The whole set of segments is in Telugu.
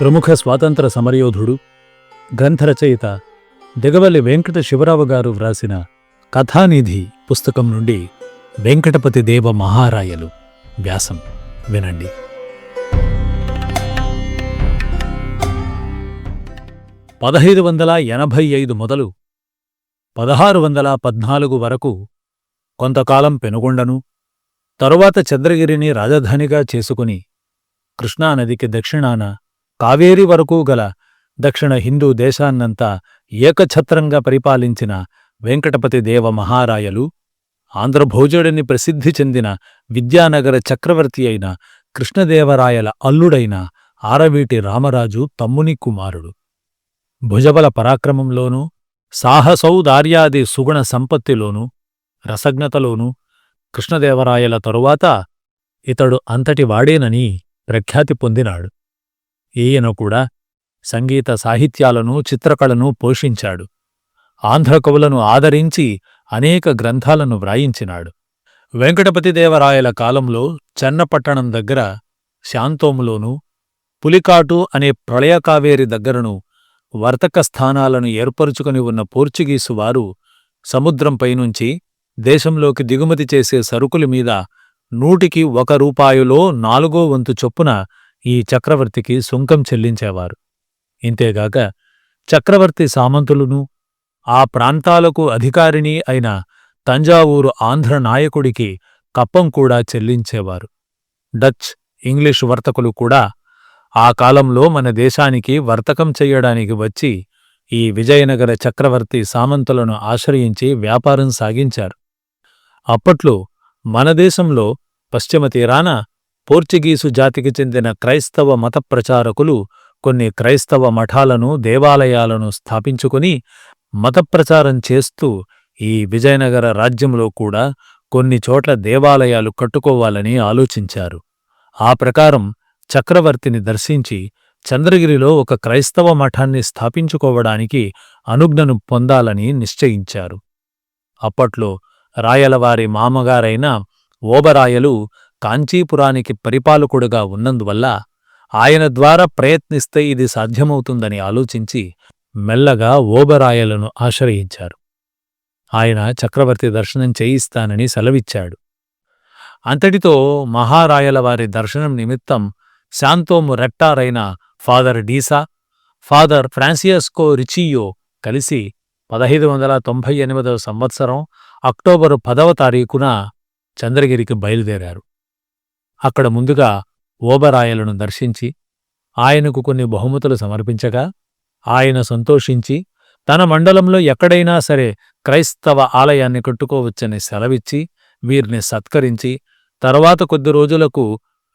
ప్రముఖ స్వాతంత్ర సమరయోధుడు గ్రంథరచయిత దిగవల్లి వెంకట శివరావు గారు వ్రాసిన కథానిధి పుస్తకం నుండి వెంకటపతి దేవ మహారాయలు వ్యాసం వినండి. పదహైదు వందల ఎనభై ఐదు మొదలు పదహారు వందల పద్నాలుగు వరకు కొంతకాలం పెనుగొండను తరువాత చంద్రగిరిని రాజధానిగా చేసుకుని కృష్ణానదికి దక్షిణాన కావేరి వరకు గల దక్షిణ హిందూ దేశాన్నంతా ఏకఛత్రంగా పరిపాలించిన వెంకటపతి దేవ మహారాయలు ఆంధ్రభోజుడిని ప్రసిద్ధి చెందిన విద్యానగర చక్రవర్తి అయిన కృష్ణదేవరాయల అల్లుడైన ఆరవీటి రామరాజు తమ్ముని కుమారుడు. భుజబల పరాక్రమంలోనూ సాహసౌదార్యాది సుగుణ సంపత్తిలోనూ రసజ్ఞతలోనూ కృష్ణదేవరాయల తరువాత ఇతడు అంతటివాడేనని ప్రఖ్యాతి పొందినాడు. ఈయన కూడా సంగీత సాహిత్యాలను చిత్రకళను పోషించాడు. ఆంధ్ర కవులను ఆదరించి అనేక గ్రంథాలను వ్రాయించినాడు. వెంకటపతిదేవరాయల కాలంలో చెన్నపట్టణం దగ్గర శాంతోములోనూ పులికాటు అనే ప్రళయకావేరి దగ్గరను వర్తక స్థానాలను ఏర్పరుచుకుని ఉన్న పోర్చుగీసు వారు సముద్రంపైనుంచి దేశంలోకి దిగుమతి చేసే సరుకుల మీద నూటికి ఒక రూపాయలో నాలుగో వంతు చొప్పున ఈ చక్రవర్తికి సుంకం చెల్లించేవారు. ఇంతేగాక చక్రవర్తి సామంతులును ఆ ప్రాంతాలకు అధికారిని అయిన తంజావూరు ఆంధ్ర నాయకుడికి కప్పం కూడా చెల్లించేవారు. డచ్ ఇంగ్లీషు వర్తకులు కూడా ఆ కాలంలో మన దేశానికి వర్తకం చెయ్యడానికి వచ్చి ఈ విజయనగర చక్రవర్తి సామంతులను ఆశ్రయించి వ్యాపారం సాగించారు. అప్పట్లో మన దేశంలో పశ్చిమ తీరాన పోర్చుగీసు జాతికి చెందిన క్రైస్తవ మత ప్రచారకులు కొన్ని క్రైస్తవ మఠాలను దేవాలయాలను స్థాపించుకుని మతప్రచారం చేస్తూ ఈ విజయనగర రాజ్యంలో కూడా కొన్ని చోట్ల దేవాలయాలు కట్టుకోవాలని ఆలోచించారు. ఆ ప్రకారం చక్రవర్తిని దర్శించి చంద్రగిరిలో ఒక క్రైస్తవ మఠాన్ని స్థాపించుకోవడానికి అనుజ్ఞను పొందాలని నిశ్చయించారు. అప్పట్లో రాయలవారి మామగారైన ఓబరాయలు కాంచీపురానికి పరిపాలకుడుగా ఉన్నందువల్ల ఆయన ద్వారా ప్రయత్నిస్తే ఇది సాధ్యమవుతుందని ఆలోచించి మెల్లగా ఓబరాయలను ఆశ్రయించారు. ఆయన చక్రవర్తి దర్శనం చేయిస్తానని సెలవిచ్చాడు. అంతటితో మహారాయల వారి దర్శనం నిమిత్తం శాంతోము రెక్టారైన ఫాదర్ డీసా ఫాదర్ ఫ్రాన్సియస్కో రిచియో కలిసి పదహైదు వందల తొంభై ఎనిమిదవ సంవత్సరం అక్టోబరు పదవ తారీఖున చంద్రగిరికి బయలుదేరారు. అక్కడ ముందుగా ఓబరాయలను దర్శించి ఆయనకు కొన్ని బహుమతులు సమర్పించగా ఆయన సంతోషించి తన మండలంలో ఎక్కడైనా సరే క్రైస్తవ ఆలయాన్ని కట్టుకోవచ్చని సెలవిచ్చి వీరిని సత్కరించి తర్వాత కొద్ది రోజులకు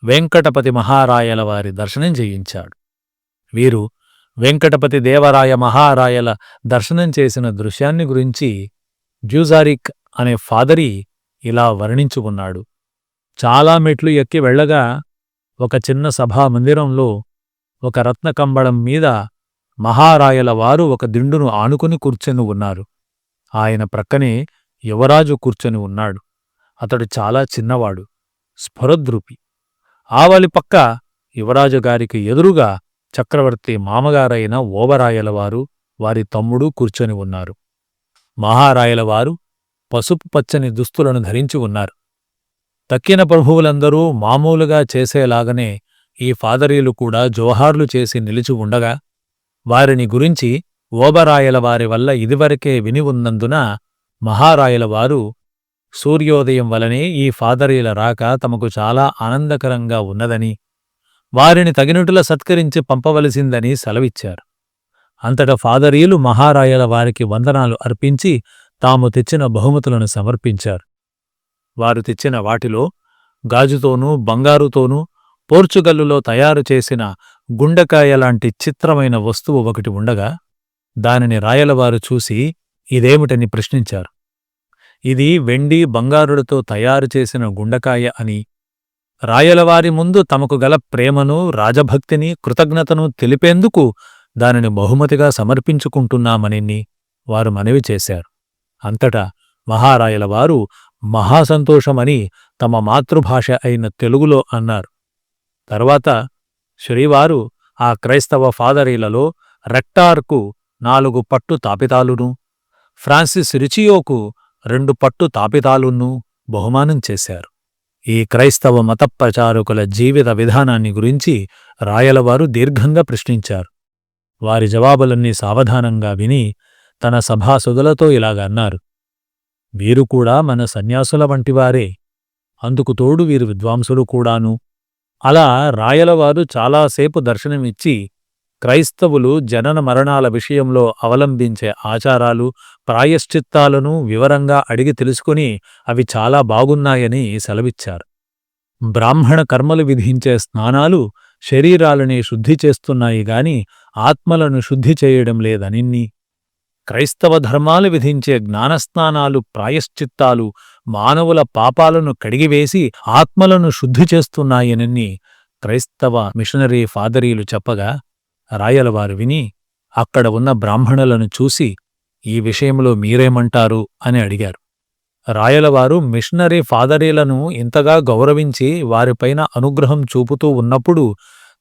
వెంకటపతి మహారాయల వారి దర్శనం చేయించాడు. వీరు వెంకటపతి దేవరాయ మహారాయల దర్శనం చేసిన దృశ్యాన్ని గురించి జ్యూజారిక్ అనే ఫాదరి ఇలా వర్ణించుకున్నాడు. చాలా మెట్లు ఎక్కి వెళ్ళగా ఒక చిన్న సభా మందిరంలో ఒక రత్నకంబళం మీద మహారాయల వారు ఒక దిండును ఆనుకుని కూర్చొని ఉన్నారు. ఆయన ప్రక్కనే యువరాజు కూర్చొని ఉన్నాడు. అతడు చాలా చిన్నవాడు స్ఫురద్రూపి. ఆవలి పక్క యువరాజుగారికి ఎదురుగా చక్రవర్తి మామగారైన ఓబరాయలవారు వారి తమ్ముడు కూర్చొని ఉన్నారు. మహారాయలవారు పసుపు పచ్చని దుస్తులను ధరించి ఉన్నారు. తక్కిన ప్రభువులందరూ మామూలుగా చేసేలాగనే ఈ ఫాదరీలు కూడా జోహార్లు చేసి నిలిచి ఉండగా వారిని గురించి ఓబరాయల వారి వల్ల ఇదివరకే విని ఉన్నందున మహారాయలవారు సూర్యోదయం వలనే ఈ ఫాదరీల రాక తమకు చాలా ఆనందకరంగా ఉన్నదని వారిని తగినట్టుల సత్కరించి పంపవలసిందని సెలవిచ్చారు. అంతట ఫాదరీలు మహారాయల వారికి వందనాలు అర్పించి తాము తెచ్చిన బహుమతులను సమర్పించారు. వారు తెచ్చిన వాటిలో గాజుతోనూ బంగారుతోనూ పోర్చుగల్లులో తయారు చేసిన గుండకాయ లాంటి చిత్రమైన వస్తువు ఒకటి ఉండగా దానిని రాయలవారు చూసి ఇదేమిటని ప్రశ్నించారు. ఇది వెండి బంగారులతో తయారు చేసిన గుండకాయ అని. రాయలవారి ముందు తమకు గల ప్రేమను రాజభక్తిని కృతజ్ఞతను తెలిపేందుకు దానిని బహుమతిగా సమర్పించుకుంటున్నామని వారు మనవి చేశారు. అంతటా మహారాయలవారు మహాసంతోషమని తమ మాతృభాష అయిన తెలుగులో అన్నారు. తర్వాత శ్రీవారు ఆ క్రైస్తవ ఫాదరీలలో రెక్టార్కు నాలుగు పట్టు తాపితాలును ఫ్రాన్సిస్ రిచియోకు రెండు పట్టు తాపితాలును బహుమానం చేశారు. ఈ క్రైస్తవ మత ప్రచారకుల జీవిత విధానాన్ని గురించి రాయలవారు దీర్ఘంగా ప్రశ్నించారు. వారి జవాబులన్నీ సావధానంగా విని తన సభాసుదులతో ఇలాగన్నారు వీరు కూడా మన సన్యాసుల వంటివారే. అందుకు తోడు వీరు విద్వాంసులు కూడాను. అలా రాయలవారు చాలాసేపు దర్శనమిచ్చి క్రైస్తవులు జనన మరణాల విషయంలో అవలంబించే ఆచారాలు ప్రాయశ్చిత్తాలను వివరంగా అడిగి తెలుసుకుని అవి చాలా బాగున్నాయని సెలవిచ్చారు. బ్రాహ్మణ కర్మలు విధించే స్నానాలు శరీరాలని శుద్ధి చేస్తున్నాయి గాని ఆత్మలను శుద్ధి చేయడం లేదనిన్ని. క్రైస్తవ ధర్మాలు విధించే జ్ఞానస్నానాలు ప్రాయశ్చిత్తాలు మానవుల పాపాలను కడిగివేసి ఆత్మలను శుద్ధి చేస్తున్నాయనని క్రైస్తవ మిషనరీ ఫాదరీలు చెప్పగా రాయలవారు విని అక్కడ ఉన్న బ్రాహ్మణులను చూసి ఈ విషయంలో మీరేమంటారు? అని అడిగారు. రాయలవారు మిషనరీ ఫాదరీలను ఇంతగా గౌరవించి వారిపైన అనుగ్రహం చూపుతూ ఉన్నప్పుడు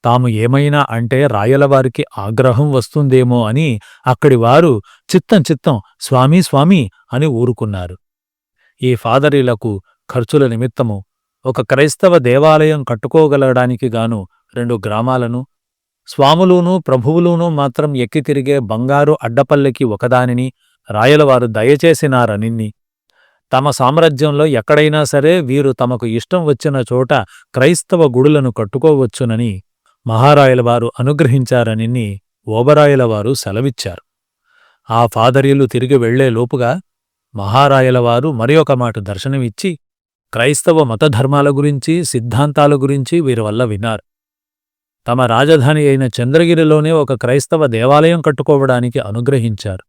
తాము ఏమైనా అంటే రాయలవారికి ఆగ్రహం వస్తుందేమో అని అక్కడివారు చిత్తం చిత్తం స్వామీ స్వామీ అని ఊరుకున్నారు. ఈ ఫాదరీలకు ఖర్చుల నిమిత్తము ఒక క్రైస్తవ దేవాలయం కట్టుకోగలడానికి గాను రెండు గ్రామాలను స్వాములూనూ ప్రభువులూనూ మాత్రం ఎక్కితిరిగే బంగారు అడ్డపల్లెకి ఒకదానిని రాయలవారు దయచేసినారనిన్ని. తమ సామ్రాజ్యంలో ఎక్కడైనా సరే వీరు తమకు ఇష్టం వచ్చిన చోట క్రైస్తవ గుడులను కట్టుకోవచ్చునని మహారాయలవారు అనుగ్రహించారనిన్ని ఓబరాయలవారు సెలవిచ్చారు. ఆ ఫాదరీలు తిరిగి వెళ్ళే లోపుగా మహారాయలవారు మరి ఒక మాట దర్శనమిచ్చి క్రైస్తవ మతధర్మాల గురించి సిద్ధాంతాల గురించి వీరి వల్ల విన్నారు. తమ రాజధాని అయిన చంద్రగిరిలోనే ఒక క్రైస్తవ దేవాలయం కట్టుకోవడానికి అనుగ్రహించారు.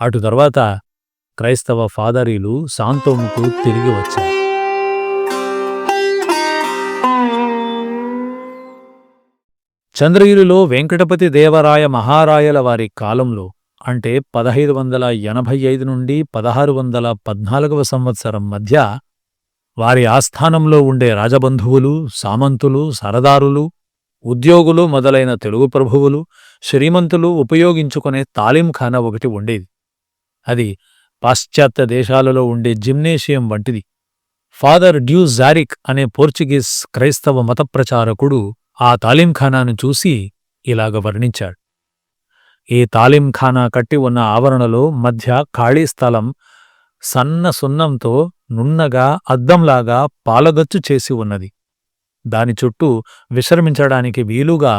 అటు తర్వాత క్రైస్తవ ఫాదరీలు సాంతోముకు తిరిగి వచ్చారు. చంద్రగిరిలో వెంకటపతి దేవరాయ మహారాయల వారి కాలంలో అంటే పదహైదు వందల ఎనభై ఐదు నుండి పదహారు వందల పద్నాలుగవ సంవత్సరం మధ్య వారి ఆస్థానంలో ఉండే రాజబంధువులు సామంతులు సరదారులు ఉద్యోగులు మొదలైన తెలుగు ప్రభువులు శ్రీమంతులు ఉపయోగించుకునే తాలీంఖానా ఒకటి ఉండేది. అది పాశ్చాత్య దేశాలలో ఉండే జిమ్నేషియం వంటిది. ఫాదర్ డ్యూ జారిక్ అనే పోర్చుగీస్ క్రైస్తవ మతప్రచారకుడు ఆ తాలింఖానాను చూసి ఇలాగ వర్ణించాడు. ఈ తాలింఖానా కట్టి ఉన్న ఆవరణలో మధ్య ఖాళీ స్థలం సన్న సున్నంతో నున్నగా అద్దంలాగా పాలగచ్చు చేసి ఉన్నది. దాని చుట్టూ విశ్రమించడానికి వీలుగా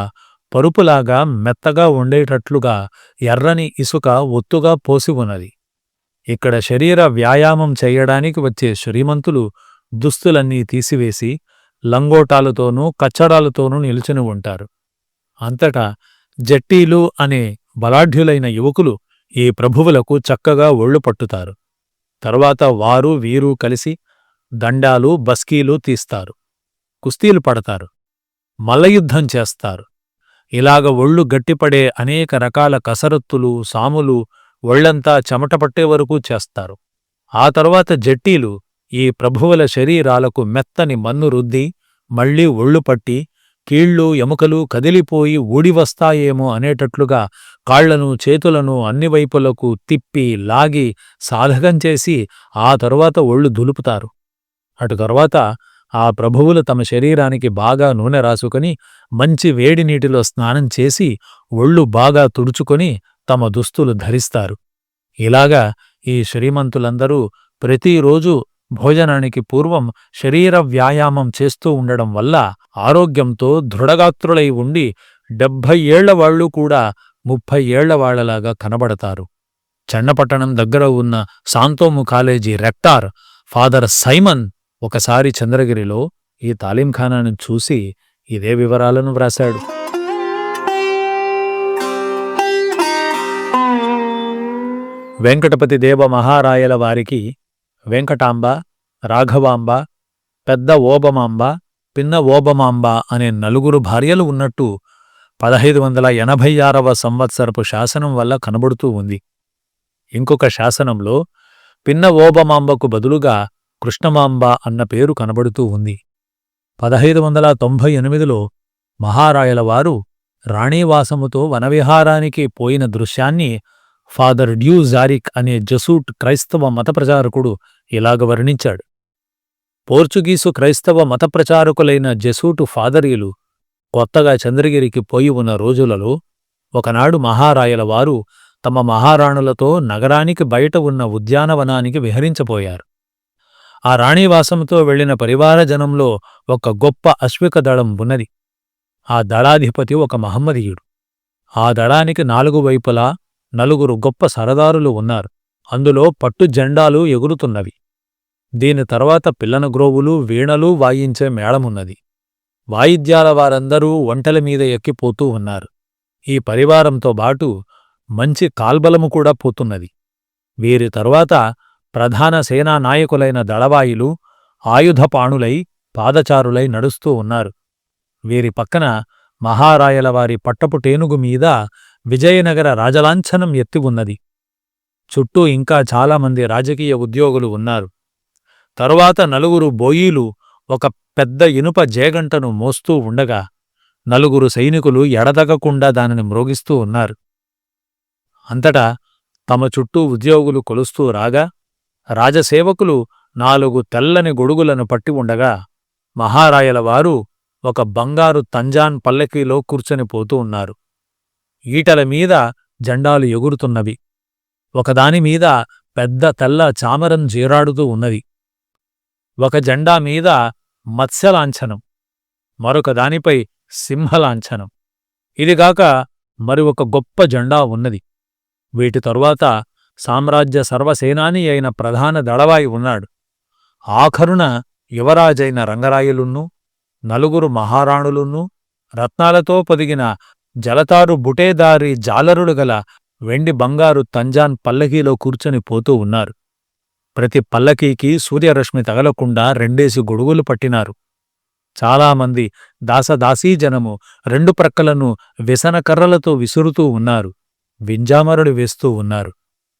పరుపులాగా మెత్తగా ఉండేటట్లుగా ఎర్రని ఇసుక ఒత్తుగా పోసి ఉన్నది. ఇక్కడ శరీర వ్యాయామం చేయడానికి వచ్చే శ్రీమంతులు దుస్తులన్నీ తీసివేసి లంగోటాలతోనూ కచ్చడాలతోనూ నిలుచుని ఉంటారు. అంతటా జట్టీలు అనే బలాఢ్యులైన యువకులు ఈ ప్రభువులకు చక్కగా ఒళ్ళు పట్టుతారు. తరువాత వారు వీరు కలిసి దండాలు బస్కీలు తీస్తారు. కుస్తీలు పడతారు. మల్లయుద్ధం చేస్తారు. ఇలాగ ఒళ్ళు గట్టిపడే అనేక రకాల కసరత్తులు సాములు ఒళ్ళంతా చెమటపట్టే వరకు చేస్తారు. ఆ తర్వాత జట్టీలు ఈ ప్రభువుల శరీరాలకు మెత్తని మన్ను రుద్ది మళ్ళీ ఒళ్ళు పట్టి కీళ్ళు ఎముకలు కదిలిపోయి ఊడివస్తాయేమో అనేటట్లుగా కాళ్ళను చేతులను అన్ని వైపులకు తిప్పి లాగి సాధకం చేసి ఆ తరువాత ఒళ్ళు దులుపుతారు. అటు తరువాత ఆ ప్రభువులు తమ శరీరానికి బాగా నూనె రాసుకుని మంచి వేడి నీటిలో స్నానం చేసి ఒళ్ళు బాగా తుడుచుకొని తమ దుస్తులు ధరిస్తారు. ఇలాగా ఈ శ్రీమంతులందరూ ప్రతిరోజు భోజనానికి పూర్వం శరీర వ్యాయామం చేస్తూ ఉండడం వల్ల ఆరోగ్యంతో దృఢగాత్రులై ఉండి డెబ్భై ఏళ్ళ వాళ్ళు కూడా ముప్పై ఏళ్ళ వాళ్ళలాగా కనబడతారు. చెన్నపట్టణం దగ్గర ఉన్న Santhome college rector father Simon ఒకసారి చంద్రగిరిలో ఈ తాలీంఖానాను చూసి ఇదే వివరాలను వ్రాశాడు. వెంకటపతి దేవ మహారాయల వారికి వెంకటాంబ రాఘవాంబ పెద్ద ఓబమాంబ పిన్న ఓబమాంబ అనే నలుగురు భార్యలు ఉన్నట్టు పదహైదు వందల ఎనభై ఆరవ సంవత్సరపు శాసనం వల్ల కనబడుతూ ఉంది. ఇంకొక శాసనంలో పిన్న ఓబమాంబకు బదులుగా కృష్ణమాంబ అన్న పేరు కనబడుతూ ఉంది. పదహైదు వందల తొంభై ఎనిమిదిలో మహారాయలవారు రాణీవాసముతో వనవిహారానికి పోయిన దృశ్యాన్ని ఫాదర్ డ్యూ జారిక్ అనే జసూట్ క్రైస్తవ మత ప్రచారకుడు ఇలాగ వర్ణించాడు. పోర్చుగీసు క్రైస్తవ మతప్రచారకులైన జెసూటు ఫాదరీలు కొత్తగా చంద్రగిరికి పోయి ఉన్న రోజులలో ఒకనాడు మహారాయల వారు తమ మహారాణులతో నగరానికి బయట ఉన్న ఉద్యానవనానికి విహరించబోయారు. ఆ రాణివాసంతో వెళ్ళిన పరివారజనంలో ఒక గొప్ప అశ్విక దళం ఉన్నది. ఆ దళాధిపతి ఒక మహమ్మదీయుడు. ఆ దళానికి నాలుగు వైపులా నలుగురు గొప్ప సరదారులు ఉన్నారు. అందులో పట్టు జెండాలు ఎగురుతున్నవి. దీని తర్వాత పిల్లన గ్రోవులు వీణలు వాయించే మేళమున్నది. వాయిద్యాల వారందరూ ఒంటెల మీద ఎక్కిపోతూ ఉన్నారు. ఈ పరివారంతో బాటు మంచి కాల్బలము కూడా పోతున్నది. వీరి తరువాత ప్రధాన సేనా నాయకులైన ఆయుధపాణులై పాదచారులై నడుస్తూ ఉన్నారు. వీరి పక్కన మహారాయలవారి పట్టపు టేనుగు మీద విజయనగర రాజలాంఛనం ఎత్తి ఉన్నది. చుట్టూ ఇంకా చాలామంది రాజకీయ ఉద్యోగులు ఉన్నారు. తరువాత నలుగురు బోయీలు ఒక పెద్ద ఇనుప జేగంటను మోస్తూ ఉండగా నలుగురు సైనికులు ఎడదగకుండా దానిని మ్రోగిస్తూ ఉన్నారు. అంతటా తమ చుట్టూ ఉద్యోగులు కొలుస్తూ రాగా రాజసేవకులు నాలుగు తెల్లని గొడుగులను పట్టి ఉండగా మహారాయల వారు ఒక బంగారు తంజాన్ పల్లకీలో కూర్చొని పోతూ ఉన్నారు. ఈటల మీద జెండాలు ఎగురుతున్నవి. ఒకదానిమీద పెద్ద తెల్ల చామరం జీరాడుతూ ఉన్నది. ఒక జెండా మీద మత్స్యలాంఛనం మరొక దానిపై సింహలాంఛనం. ఇదిగాక మరి ఒక గొప్ప జెండా ఉన్నది. వీటి తరువాత సామ్రాజ్య సర్వసేనాని అయిన ప్రధాన దళవాయి ఉన్నాడు. ఆఖరున యువరాజైన రంగరాయులున్నూ నలుగురు మహారాణులున్నూ రత్నాలతో పొదిగిన జలతారు బుటేదారి జాలరులు గల వెండి బంగారు తంజాన్ పల్లకీలో కూర్చొని పోతూ ఉన్నారు. ప్రతి పల్లకీకి సూర్యరశ్మి తగలకుండా రెండేసి గొడుగులు పట్టినారు. చాలామంది దాసదాసీజనము రెండు ప్రక్కలను వ్యసనకర్రలతో విసురుతూ ఉన్నారు. వింజామరుడు వేస్తూ ఉన్నారు.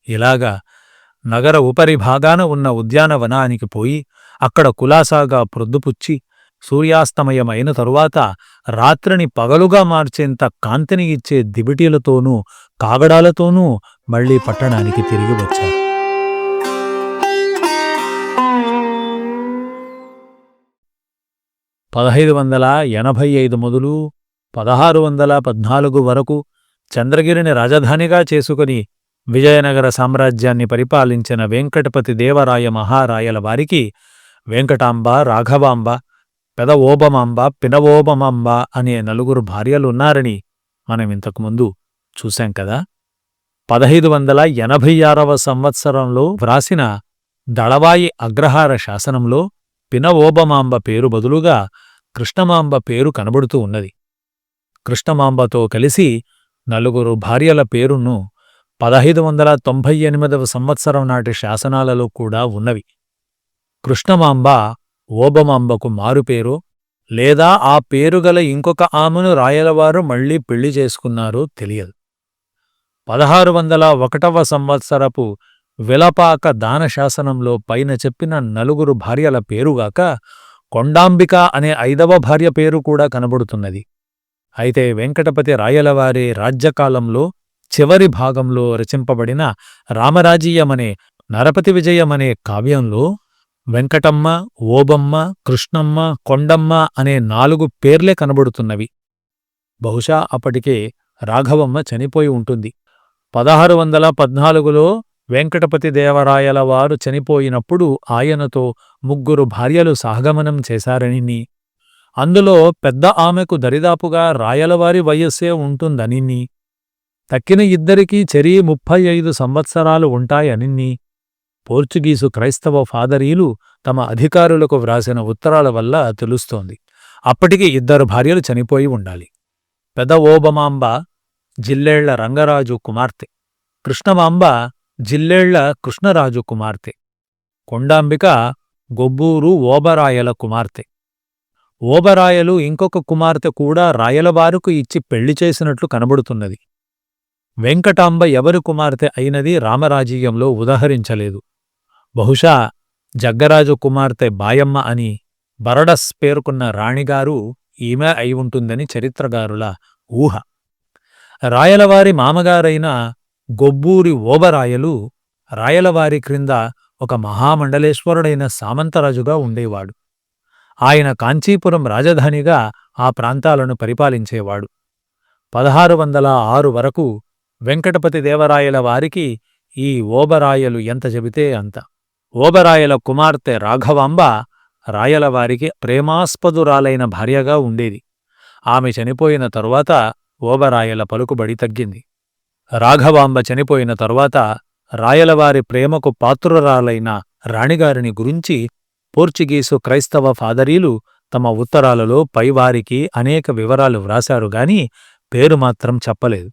ఇలాగా నగర ఉపరిభాగాన ఉన్న ఉద్యానవనానికి పోయి అక్కడ కులాసాగా ప్రొద్దుపుచ్చి సూర్యాస్తమయమైన తరువాత రాత్రిని పగలుగా మార్చేంత కాంతిని ఇచ్చే దిబిటీలతోనూ కాగడాలతోనూ మళ్ళీ పట్టణానికి తిరిగి వచ్చారు. పదహైదు వందల ఎనభై ఐదు మొదలు పదహారు వందల పద్నాలుగు వరకు చంద్రగిరిని రాజధానిగా చేసుకుని విజయనగర సామ్రాజ్యాన్ని పరిపాలించిన వెంకటపతి దేవరాయ మహారాయల వారికి వెంకటాంబ రాఘవాంబ పెద పినవోబమాంబ అనే నలుగురు భార్యలున్నారని మనం ఇంతకుముందు చూశాం కదా. పదహైదు వందల ఎనభై ఆరవ సంవత్సరంలో వ్రాసిన దళవాయి అగ్రహార శాసనంలో పినవోబమాంబ పేరు బదులుగా కృష్ణమాంబ పేరు కనబడుతూ ఉన్నది. కృష్ణమాంబతో కలిసి నలుగురు భార్యల పేరును పదహైదు వందల తొంభై ఎనిమిదవ సంవత్సరం నాటి శాసనాలలో కూడా ఉన్నవి. కృష్ణమాంబ ఓబమాంబకు మారుపేరు లేదా ఆ పేరుగల ఇంకొక ఆమెను రాయలవారు మళ్ళీ పెళ్ళి చేసుకున్నారో తెలియదు. పదహారు వందల ఒకటవ సంవత్సరపు విలపాక దానశాసనంలో పైన చెప్పిన నలుగురు భార్యల పేరుగాక కొండాంబిక అనే ఐదవ భార్య పేరు కూడా కనబడుతున్నది. అయితే వెంకటపతి రాయలవారి రాజ్యకాలంలో చివరి భాగంలో రచింపబడిన రామరాజీయమనే నరపతి విజయమనే కావ్యంలో వెంకటమ్మ ఓబమ్మ కృష్ణమ్మ కొండమ్మ అనే నాలుగు పేర్లే కనబడుతున్నవి. బహుశా అప్పటికే రాఘవమ్మ చనిపోయి ఉంటుంది. పదహారు వందల పద్నాలుగులో వెంకటపతి దేవరాయల వారు చనిపోయినప్పుడు ఆయనతో ముగ్గురు భార్యలు సహగమనం చేశారని అందులో పెద్ద ఆమెకు దరిదాపుగా రాయలవారి వయస్సే ఉంటుందనిన్ని తక్కిన ఇద్దరికీ చెరీ ముప్పై ఐదు సంవత్సరాలు ఉంటాయనిన్ని పోర్చుగీసు క్రైస్తవ ఫాదరీలు తమ అధికారులకు వ్రాసిన ఉత్తరాల వల్ల తెలుస్తోంది. అప్పటికి ఇద్దరు భార్యలు చనిపోయి ఉండాలి. పెద ఓబమాంబ జిల్లేళ్ళ రంగరాజు కుమార్తె. కృష్ణమాంబ జిల్లేళ్ళ కృష్ణరాజు కుమార్తె. కొండాంబిక గొబ్బూరు ఓబరాయల కుమార్తె. ఓబరాయలు ఇంకొక కుమార్తె కూడా రాయలవారుకు ఇచ్చి పెళ్ళి చేసినట్లు కనబడుతున్నది. వెంకటాంబ ఎవరి కుమార్తె అయినది రామరాజీయంలో ఉదహరించలేదు. బహుశా జగ్గరాజు కుమార్తె బాయమ్మ అని బరడస్ పేర్కొన్న రాణిగారు ఈమె అయి ఉంటుందని చరిత్రగారుల ఊహ. రాయలవారి మామగారైన గొబ్బూరి ఓబరాయలు రాయలవారి క్రింద ఒక మహామండలేశ్వరుడైన సామంతరాజుగా ఉండేవాడు. ఆయన కాంచీపురం రాజధానిగా ఆ ప్రాంతాలను పరిపాలించేవాడు. పదహారు వందల ఆరు వరకు వెంకటపతి దేవరాయల వారికి ఈ ఓబరాయలు ఎంత చెబితే అంత. ఓబరాయల కుమార్తె రాఘవాంబ రాయలవారికి ప్రేమాస్పదురాలైన భార్యగా ఉండేది. ఆమె చనిపోయిన తరువాత ఓబరాయల పలుకుబడి తగ్గింది. రాఘవాంబ చనిపోయిన తరువాత రాయలవారి ప్రేమకు పాత్రురాలైన రాణిగారిని గురించి పోర్చుగీసు క్రైస్తవ ఫాదరీలు తమ ఉత్తరాలలో పైవారికి అనేక వివరాలు వ్రాశారు గాని పేరు మాత్రం చెప్పలేదు.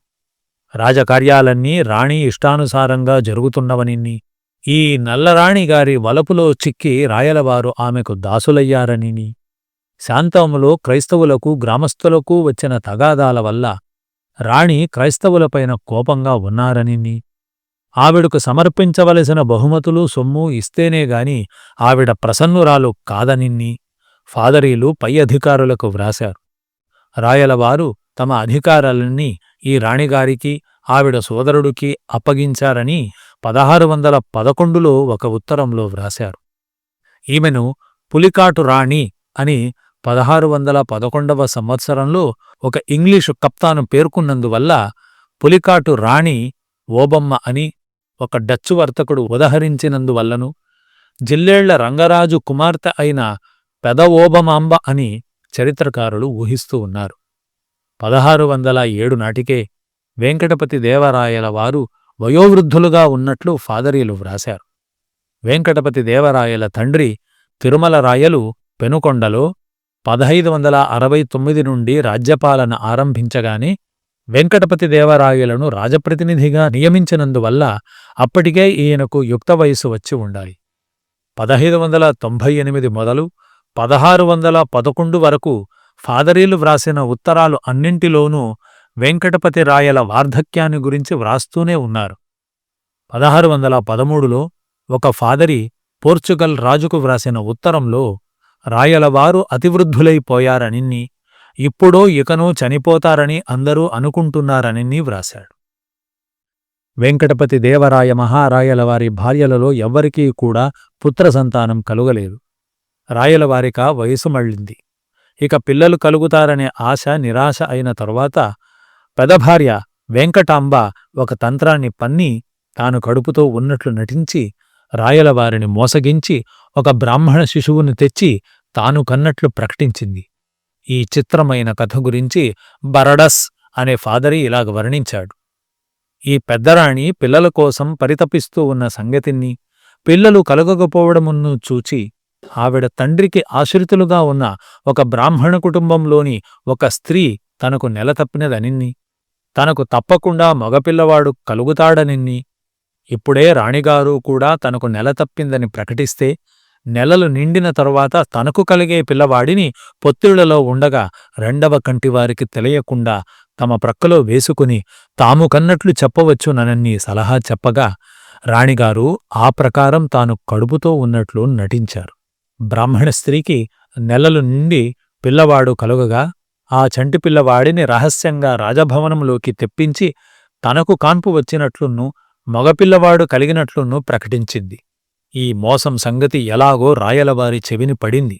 రాజకార్యాలన్నీ రాణి ఇష్టానుసారంగా జరుగుతున్నవనిన్ని. ఈ నల్లరాణిగారి వలపులో చిక్కి రాయలవారు ఆమెకు దాసులయ్యారనిని. శాంతములో క్రైస్తవులకు గ్రామస్థులకు వచ్చిన తగాదాల వల్ల రాణి క్రైస్తవులపైన కోపంగా ఉన్నారని ఆవిడకు సమర్పించవలసిన బహుమతులు సొమ్ము ఇస్తేనే గాని ఆవిడ ప్రసన్నురాలు కాదనిన్ని ఫాదరీలు పై అధికారులకు వ్రాశారు. రాయలవారు తమ అధికారాలన్నీ ఈ రాణిగారికి ఆవిడ సోదరుడికి అప్పగించారని పదహారు వందల పదకొండులో ఒక ఉత్తరంలో వ్రాశారు. ఈమెను పులికాటు రాణి అని పదహారు వందల పదకొండవ సంవత్సరంలో ఒక ఇంగ్లీషు కప్తాను పేర్కొన్నందువల్ల పులికాటు రాణి ఓబమ్మ అని ఒక డచ్చు వర్తకుడు ఉదహరించినందువల్లను జిల్లేళ్ళ రంగరాజు కుమార్తె అయిన పెద ఓబమాంబ అని చరిత్రకారులు ఊహిస్తూ ఉన్నారు. పదహారు వందల ఏడు నాటికే వెంకటపతి దేవరాయల వారు వయోవృద్ధులుగా ఉన్నట్లు ఫాదరీలు వ్రాశారు. వెంకటపతి దేవరాయల తండ్రి తిరుమల రాయలు పెనుకొండలో పదహైదు వందల అరవై తొమ్మిది నుండి రాజ్యపాలన ఆరంభించగానే వెంకటపతి దేవరాయలను రాజప్రతినిధిగా నియమించినందువల్ల అప్పటికే ఈయనకు యుక్త వయసు వచ్చి ఉండాలి. పదహైదు వందల తొంభై ఎనిమిది మొదలు పదహారు వందల పదకొండు వరకు ఫాదరీలు వ్రాసిన ఉత్తరాలు అన్నింటిలోనూ వెంకటపతి రాయల వార్ధక్యాన్ని గురించి వ్రాస్తూనే ఉన్నారు. పదహారు వందల పదమూడులో ఒక ఫాదరి పోర్చుగల్ రాజుకు వ్రాసిన ఉత్తరంలో రాయలవారు అతివృద్ధులైపోయారనిన్ని ఇప్పుడో ఇకనూ చనిపోతారని అందరూ అనుకుంటున్నారని వ్రాశాడు. వెంకటపతి దేవరాయ మహారాయలవారి భార్యలలో ఎవ్వరికీ కూడా పుత్ర సంతానం కలుగలేదు. రాయలవారిక వయసు మళ్ళింది. ఇక పిల్లలు కలుగుతారనే ఆశ నిరాశ అయిన తరువాత పెదభార్య వెంకటాంబ ఒక తంత్రాన్ని పన్ని తాను కడుపుతో ఉన్నట్లు నటించి రాయలవారిని మోసగించి ఒక బ్రాహ్మణ శిశువును తెచ్చి తాను కన్నట్లు ప్రకటించింది. ఈ చిత్రమైన కథ గురించి బరడస్ అనే ఫాదరి ఇలాగ వర్ణించాడు. ఈ పెద్దరాణి పిల్లల కోసం పరితపిస్తూ ఉన్న సంగతిని పిల్లలు కలగకపోవడమును చూచి ఆవిడ తండ్రికి ఆశ్రితులుగా ఉన్న ఒక బ్రాహ్మణ కుటుంబంలోని ఒక స్త్రీ తనకు నెల తప్పినదనిన్ని తనకు తప్పకుండా మగపిల్లవాడు కలుగుతాడనిన్ని ఇప్పుడే రాణిగారు కూడా తనకు నెల తప్పిందని ప్రకటిస్తే నెలలు నిండిన తరువాత తనకు కలిగే పిల్లవాడిని పొత్తిళ్ళలో ఉండగా రెండవ కంటివారికి తెలియకుండా తమ ప్రక్కలో వేసుకుని తాము కన్నట్లు చెప్పవచ్చుననన్ని సలహా చెప్పగా రాణిగారు ఆ ప్రకారం తాను కడుపుతో ఉన్నట్లు నటించారు. బ్రాహ్మణ స్త్రీకి నెలలు నిండి పిల్లవాడు కలుగగా ఆ చంటి పిల్లవాడిని రహస్యంగా రాజభవనంలోకి తెప్పించి తనకు కాన్పు వచ్చినట్లున్నూ మగపిల్లవాడు కలిగినట్లున్నూ ప్రకటించింది. ఈ మోసం సంగతి ఎలాగో రాయలవారి చెవిని పడింది.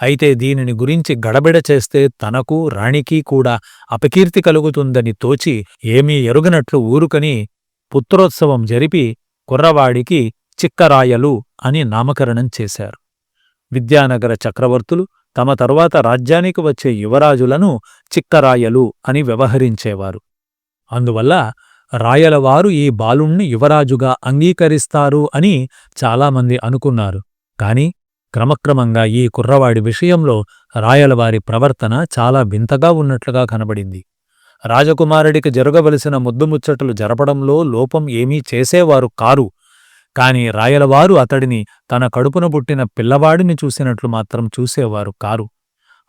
అయితే దీనిని గురించి గడబిడ చేస్తే తనకు రాణికి కూడా అపకీర్తి కలుగుతుందని తోచి ఏమీ ఎరుగనట్లు ఊరుకని పుత్రోత్సవం జరిపి కుర్రవాడికి చిక్కరాయలు అని నామకరణం చేశారు. విద్యానగర చక్రవర్తులు తమ తరువాత రాజ్యానికి వచ్చే యువరాజులను చిక్కరాయలు అని వ్యవహరించేవారు. అందువల్ల రాయలవారు ఈ బాలుణ్ణి యువరాజుగా అంగీకరిస్తారు అని చాలామంది అనుకున్నారు. కాని క్రమక్రమంగా ఈ కుర్రవాడి విషయంలో రాయలవారి ప్రవర్తన చాలా వింతగా ఉన్నట్లుగా కనబడింది. రాజకుమారుడికి జరగవలసిన ముద్దుముచ్చటలు జరపడంలో లోపం ఏమీ చేసేవారు కారు. కాని రాయలవారు అతడిని తన కడుపున పుట్టిన పిల్లవాడిని చూసినట్లు మాత్రం చూసేవారు కారు.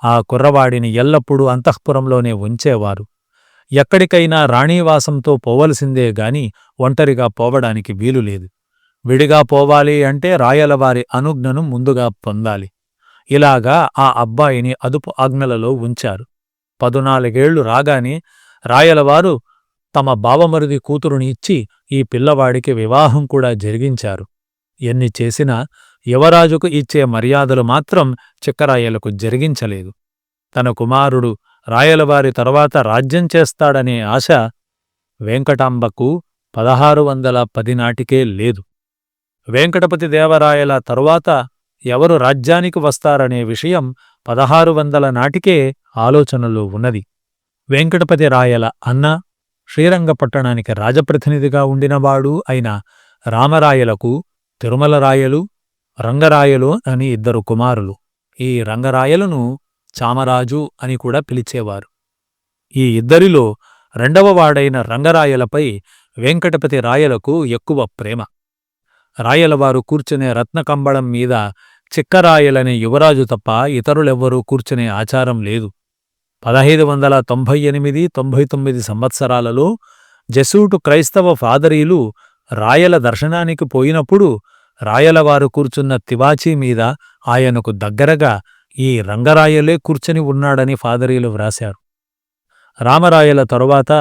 ఆ కుర్రవాడిని ఎల్లప్పుడూ అంతఃపురంలోనే ఉంచేవారు. ఎక్కడికైనా రాణీవాసంతో పోవలసిందే గాని ఒంటరిగా పోవడానికి వీలులేదు విడిగా పోవాలి అంటే రాయలవారి అనుజ్ఞను ముందుగా పొందాలి. ఇలాగా ఆ అబ్బాయిని అదుపు ఆజ్ఞలలో ఉంచారు. పదునాలుగేళ్ళు రాగానే రాయలవారు తమ బావమరిది కూతురుని ఇచ్చి ఈ పిల్లవాడికి వివాహం కూడా జరిగించారు. ఎన్ని చేసినా యువరాజుకు ఇచ్చే మర్యాదలు మాత్రం చిక్కరాయలకు జరిగించలేదు. తన కుమారుడు రాయలవారి తరువాత రాజ్యం చేస్తాడనే ఆశ వెంకటాంబకు పదహారు వందల పది నాటికే లేదు. వెంకటపతి దేవరాయల తరువాత ఎవరు రాజ్యానికి వస్తారనే విషయం పదహారు వందల నాటికే ఆలోచనలో ఉన్నది. వెంకటపతి రాయల అన్న శ్రీరంగపట్టణానికి రాజప్రతినిధిగా ఉండినవాడు అయిన రామరాయలకు తిరుమలరాయలు రంగరాయలు అని ఇద్దరు కుమారులు. ఈ రంగరాయలను చామరాజు అని కూడా పిలిచేవారు. ఈ ఇద్దరిలో రెండవవాడైన రంగరాయలపై వెంకటపతి రాయలకు ఎక్కువ ప్రేమ. రాయలవారు కూర్చునే రత్నకంబళం మీద చిక్కరాయలనే యువరాజు తప్ప ఇతరులెవ్వరూ కూర్చునే ఆచారం లేదు. పదహైదు వందల తొంభై ఎనిమిది తొంభై తొమ్మిది సంవత్సరాలలో జెసూటు క్రైస్తవ ఫాదరీలు రాయల దర్శనానికి పోయినప్పుడు రాయలవారు కూర్చున్న తివాచీ మీద ఆయనకు దగ్గరగా ఈ రంగరాయలే కూర్చొని ఉన్నాడని ఫాదరీలు వ్రాశారు. రామరాయల తరువాత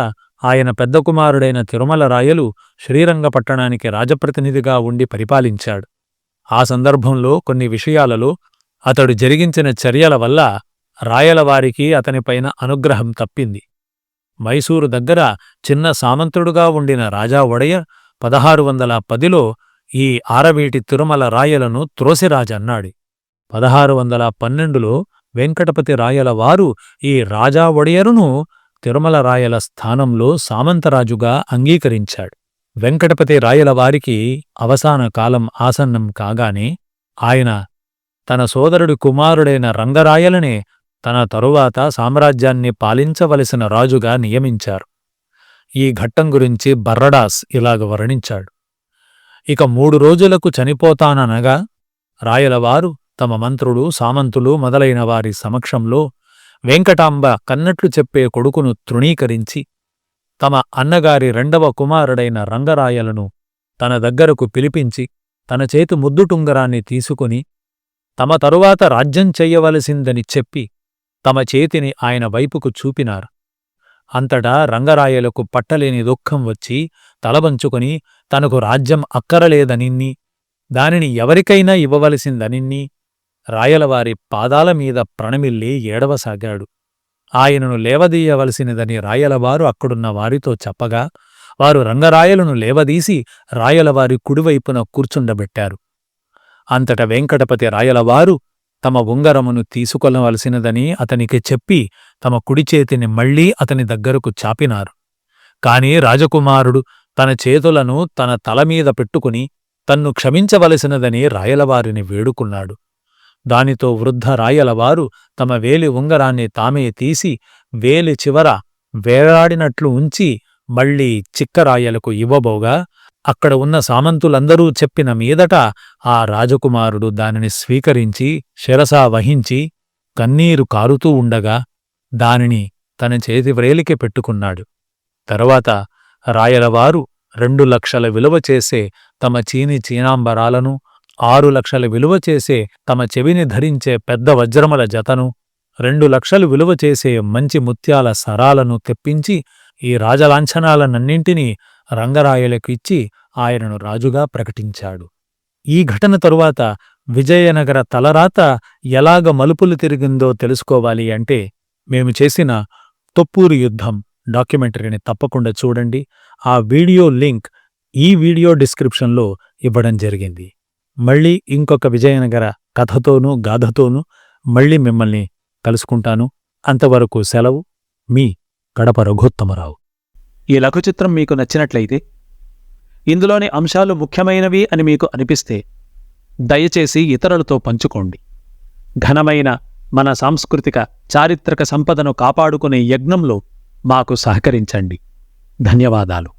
ఆయన పెద్ద కుమారుడైన తిరుమల రాయలు శ్రీరంగపట్టణానికి రాజప్రతినిధిగా ఉండి పరిపాలించాడు. ఆ సందర్భంలో కొన్ని విషయాలలో అతడు జరిగించిన చర్యల వల్ల రాయలవారికి అతనిపైన అనుగ్రహం తప్పింది. మైసూరు దగ్గర చిన్న సామంతుడుగా ఉండిన రాజా ఒడయ పదహారు వందల పదిలో ఈ ఆరవీటి తిరుమల రాయలను త్రోసిరాజన్నాడు. పదహారు వందల పన్నెండులో వెంకటపతి రాయల వారు ఈ రాజా ఒడయరును తిరుమల రాయల స్థానంలో సామంతరాజుగా అంగీకరించాడు. వెంకటపతి రాయల వారికి అవసాన కాలం ఆసన్నం కాగానే ఆయన తన సోదరుడి కుమారుడైన రంగరాయలనే తన తరువాత సామ్రాజ్యాన్ని పాలించవలసిన రాజుగా నియమించారు. ఈ ఘట్టం గురించి బర్రడాస్ ఇలాగ వర్ణించాడు. ఇక మూడు రోజులకు చనిపోతాననగా రాయలవారు తమ మంత్రులు సామంతులు మొదలైన వారి సమక్షంలో వెంకటాంబ కన్నట్లు చెప్పే కొడుకును తృణీకరించి తమ అన్నగారి రెండవ కుమారుడైన రంగరాయలను తన దగ్గరకు పిలిపించి తన చేతి ముద్దుటుంగరాన్ని తీసుకుని తమ తరువాత రాజ్యం చెయ్యవలసిందని చెప్పి తమ చేతిని ఆయన వైపుకు చూపినారు. అంతటా రంగరాయలకు పట్టలేని దుఃఖం వచ్చి తలబంచుకుని తనకు రాజ్యం అక్కరలేదనిన్ని దానిని ఎవరికైనా ఇవ్వవలసిందనిన్ని రాయలవారి పాదాల మీద ప్రణమిల్లి ఏడవసాగాడు. ఆయనను లేవదీయవలసినదని రాయలవారు అక్కడున్న వారితో చెప్పగా వారు రంగరాయలను లేవదీసి రాయలవారి కుడివైపున కూర్చుండబెట్టారు. అంతట వెంకటపతి రాయలవారు తమ ఉంగరమును తీసుకొనవలసినదని అతనికి చెప్పి తమ కుడిచేతిని మళ్ళీ అతని దగ్గరకు చాపినారు. కాని రాజకుమారుడు తన చేతులను తన తలమీద పెట్టుకుని తన్ను క్షమించవలసినదని రాయలవారిని వేడుకున్నాడు. దానితో వృద్ధ రాయలవారు తమ వేలి ఉంగరాన్ని తామే తీసి వేలి చివర వేలాడినట్లు ఉంచి మళ్ళీ చిక్కరాయలకు ఇవ్వబోగా అక్కడ ఉన్న సామంతులందరూ చెప్పిన మీదట ఆ రాజకుమారుడు దానిని స్వీకరించి శిరసా వహించి కన్నీరు కారుతూ ఉండగా దానిని తన చేతి వ్రేలికి పెట్టుకున్నాడు. తరువాత రాయలవారు రెండు లక్షల విలువ చేసే తమ చీని చీనాంబరాలను ఆరు లక్షల విలువ చేసే తమ చెవిని ధరించే పెద్ద వజ్రముల జతను రెండు లక్షలు విలువ చేసే మంచి ముత్యాల సరాలను తెప్పించి ఈ రాజలాంఛనాలనన్నింటినీ రంగరాయలకు ఇచ్చి ఆయనను రాజుగా ప్రకటించాడు. ఈ ఘటన తరువాత విజయనగర తలరాత ఎలాగ మలుపులు తిరిగిందో తెలుసుకోవాలి అంటే మేము చేసిన తొప్పూరు యుద్ధం డాక్యుమెంటరీని తప్పకుండా చూడండి. ఆ వీడియో లింక్ ఈ వీడియో డిస్క్రిప్షన్లో ఇవ్వడం జరిగింది. మళ్ళీ ఇంకొక విజయనగర కథతోనూ గాథతోనూ మళ్ళీ మిమ్మల్ని కలుసుకుంటాను. అంతవరకు సెలవు మీ కడప రఘోత్తమరావు. ఈ లఘుచిత్రం మీకు నచ్చినట్లయితే ఇందులోని అంశాలు ముఖ్యమైనవి అని మీకు అనిపిస్తే దయచేసి ఇతరులతో పంచుకోండి. ఘనమైన మన సాంస్కృతిక చారిత్రక సంపదను కాపాడుకునే యజ్ఞంలో మాకు సహకరించండి. ధన్యవాదాలు.